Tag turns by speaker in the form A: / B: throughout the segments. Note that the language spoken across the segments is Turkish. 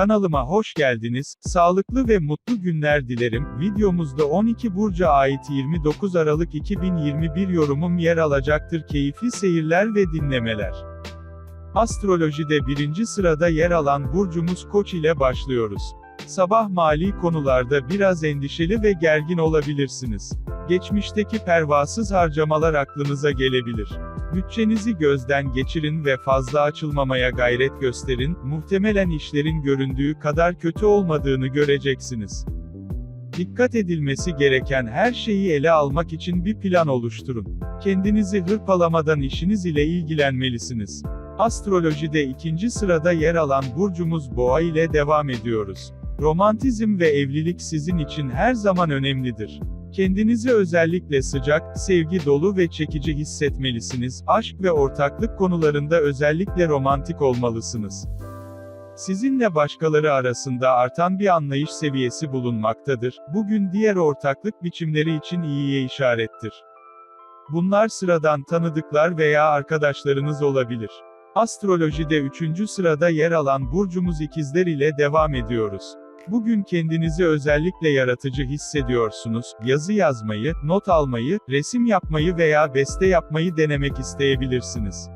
A: Kanalıma hoş geldiniz. Sağlıklı ve mutlu günler dilerim. Videomuzda 12 burca ait 29 Aralık 2021 yorumum yer alacaktır. Keyifli seyirler ve dinlemeler. Astrolojide birinci sırada yer alan burcumuz Koç ile başlıyoruz. Sabah mali konularda biraz endişeli ve gergin olabilirsiniz. Geçmişteki pervasız harcamalar aklınıza gelebilir. Bütçenizi gözden geçirin ve fazla açılmamaya gayret gösterin, muhtemelen işlerin göründüğü kadar kötü olmadığını göreceksiniz. Dikkat edilmesi gereken her şeyi ele almak için bir plan oluşturun. Kendinizi hırpalamadan işiniz ile ilgilenmelisiniz. Astrolojide ikinci sırada yer alan burcumuz Boğa ile devam ediyoruz. Romantizm ve evlilik sizin için her zaman önemlidir. Kendinizi özellikle sıcak, sevgi dolu ve çekici hissetmelisiniz. Aşk ve ortaklık konularında özellikle romantik olmalısınız. Sizinle başkaları arasında artan bir anlayış seviyesi bulunmaktadır. Bugün diğer ortaklık biçimleri için iyiye işarettir. Bunlar sıradan tanıdıklar veya arkadaşlarınız olabilir. Astrolojide 3. sırada yer alan burcumuz ikizler ile devam ediyoruz. Bugün kendinizi özellikle yaratıcı hissediyorsunuz. Yazı yazmayı, not almayı, resim yapmayı veya beste yapmayı denemek isteyebilirsiniz.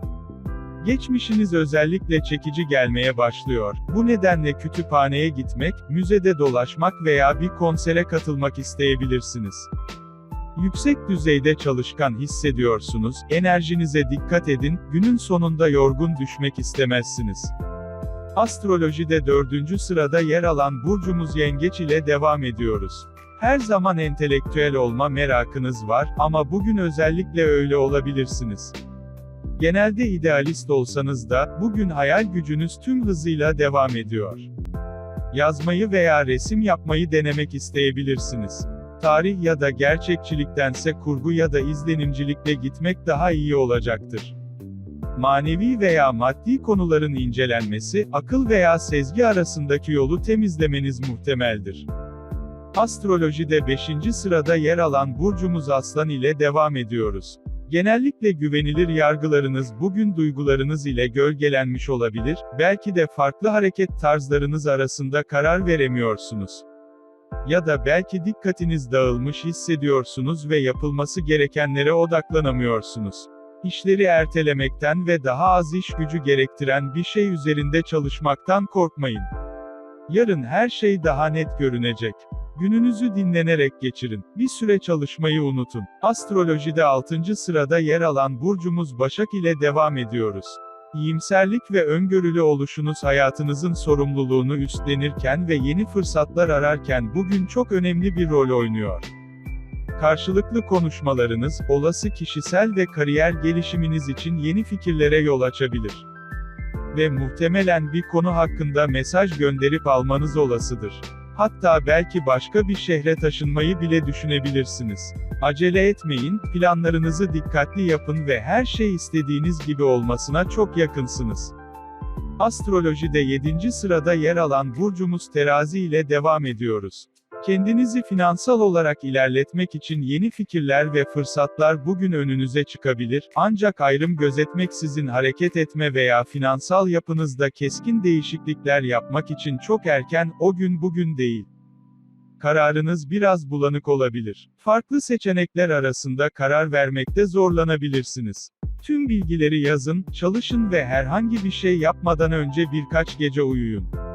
A: Geçmişiniz özellikle çekici gelmeye başlıyor. Bu nedenle kütüphaneye gitmek, müzede dolaşmak veya bir konsere katılmak isteyebilirsiniz. Yüksek düzeyde çalışkan hissediyorsunuz, enerjinize dikkat edin, günün sonunda yorgun düşmek istemezsiniz. Astrolojide dördüncü sırada yer alan burcumuz yengeç ile devam ediyoruz. Her zaman entelektüel olma merakınız var, ama bugün özellikle öyle olabilirsiniz. Genelde idealist olsanız da, bugün hayal gücünüz tüm hızıyla devam ediyor. Yazmayı veya resim yapmayı denemek isteyebilirsiniz. Tarih ya da gerçekçiliktense kurgu ya da izlenimcilikle gitmek daha iyi olacaktır. Manevi veya maddi konuların incelenmesi, akıl veya sezgi arasındaki yolu temizlemeniz muhtemeldir. Astrolojide 5. sırada yer alan burcumuz Aslan ile devam ediyoruz. Genellikle güvenilir yargılarınız bugün duygularınız ile gölgelenmiş olabilir, belki de farklı hareket tarzlarınız arasında karar veremiyorsunuz. Ya da belki dikkatiniz dağılmış hissediyorsunuz ve yapılması gerekenlere odaklanamıyorsunuz. İşleri ertelemekten ve daha az iş gücü gerektiren bir şey üzerinde çalışmaktan korkmayın. Yarın her şey daha net görünecek. Gününüzü dinlenerek geçirin. Bir süre çalışmayı unutun. Astrolojide 6. sırada yer alan burcumuz Başak ile devam ediyoruz. İyimserlik ve öngörülü oluşunuz hayatınızın sorumluluğunu üstlenirken ve yeni fırsatlar ararken bugün çok önemli bir rol oynuyor. Karşılıklı konuşmalarınız, olası kişisel ve kariyer gelişiminiz için yeni fikirlere yol açabilir. Ve muhtemelen bir konu hakkında mesaj gönderip almanız olasıdır. Hatta belki başka bir şehre taşınmayı bile düşünebilirsiniz. Acele etmeyin, planlarınızı dikkatli yapın ve her şey istediğiniz gibi olmasına çok yakınsınız. Astrolojide 7. sırada yer alan burcumuz terazi ile devam ediyoruz. Kendinizi finansal olarak ilerletmek için yeni fikirler ve fırsatlar bugün önünüze çıkabilir, ancak ayrım gözetmeksizin hareket etme veya finansal yapınızda keskin değişiklikler yapmak için çok erken, o gün bugün değil. Kararınız biraz bulanık olabilir. Farklı seçenekler arasında karar vermekte zorlanabilirsiniz. Tüm bilgileri yazın, çalışın ve herhangi bir şey yapmadan önce birkaç gece uyuyun.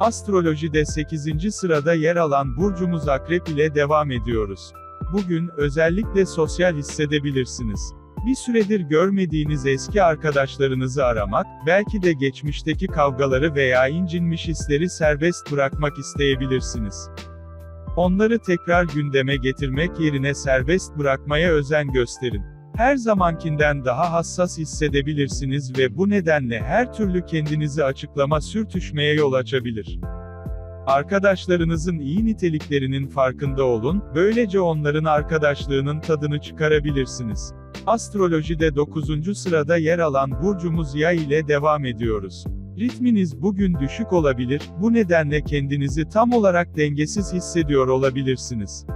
A: Astrolojide 8. sırada yer alan burcumuz Akrep ile devam ediyoruz. Bugün, özellikle sosyal hissedebilirsiniz. Bir süredir görmediğiniz eski arkadaşlarınızı aramak, belki de geçmişteki kavgaları veya incinmiş hisleri serbest bırakmak isteyebilirsiniz. Onları tekrar gündeme getirmek yerine serbest bırakmaya özen gösterin. Her zamankinden daha hassas hissedebilirsiniz ve bu nedenle her türlü kendinizi açıklama sürtüşmeye yol açabilir. Arkadaşlarınızın iyi niteliklerinin farkında olun, böylece onların arkadaşlığının tadını çıkarabilirsiniz. Astrolojide 9. sırada yer alan burcumuz Yay ile devam ediyoruz. Ritminiz bugün düşük olabilir, bu nedenle kendinizi tam olarak dengesiz hissediyor olabilirsiniz.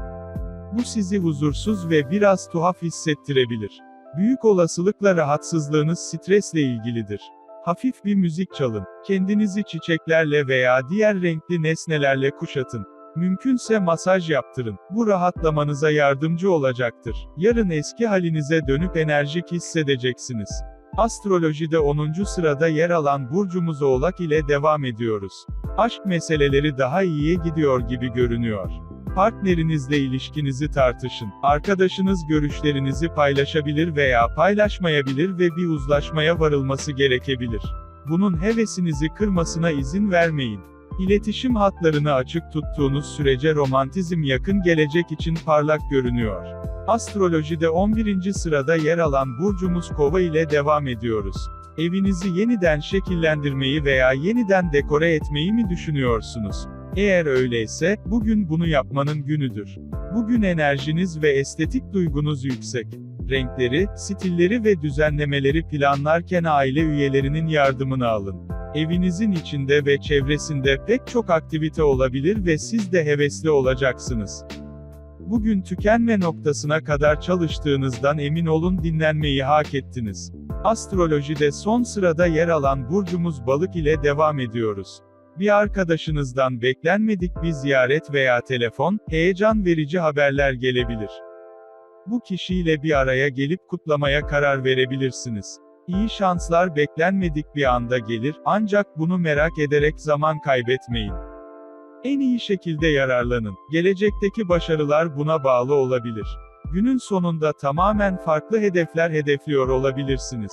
A: Bu sizi huzursuz ve biraz tuhaf hissettirebilir. Büyük olasılıkla rahatsızlığınız stresle ilgilidir. Hafif bir müzik çalın. Kendinizi çiçeklerle veya diğer renkli nesnelerle kuşatın. Mümkünse masaj yaptırın. Bu rahatlamanıza yardımcı olacaktır. Yarın eski halinize dönüp enerjik hissedeceksiniz. Astrolojide 10. sırada yer alan burcumuz Oğlak ile devam ediyoruz. Aşk meseleleri daha iyiye gidiyor gibi görünüyor. Partnerinizle ilişkinizi tartışın. Arkadaşınız görüşlerinizi paylaşabilir veya paylaşmayabilir ve bir uzlaşmaya varılması gerekebilir. Bunun hevesinizi kırmasına izin vermeyin. İletişim hatlarını açık tuttuğunuz sürece romantizm yakın gelecek için parlak görünüyor. Astrolojide 11. sırada yer alan burcumuz Kova ile devam ediyoruz. Evinizi yeniden şekillendirmeyi veya yeniden dekore etmeyi mi düşünüyorsunuz? Eğer öyleyse, bugün bunu yapmanın günüdür. Bugün enerjiniz ve estetik duygunuz yüksek. Renkleri, stilleri ve düzenlemeleri planlarken aile üyelerinin yardımını alın. Evinizin içinde ve çevresinde pek çok aktivite olabilir ve siz de hevesli olacaksınız. Bugün tükenme noktasına kadar çalıştığınızdan emin olun dinlenmeyi hak ettiniz. Astrolojide son sırada yer alan burcumuz balık ile devam ediyoruz. Bir arkadaşınızdan beklenmedik bir ziyaret veya telefon, heyecan verici haberler gelebilir. Bu kişiyle bir araya gelip kutlamaya karar verebilirsiniz. İyi şanslar beklenmedik bir anda gelir, ancak bunu merak ederek zaman kaybetmeyin. En iyi şekilde yararlanın. Gelecekteki başarılar buna bağlı olabilir. Günün sonunda tamamen farklı hedefler hedefliyor olabilirsiniz.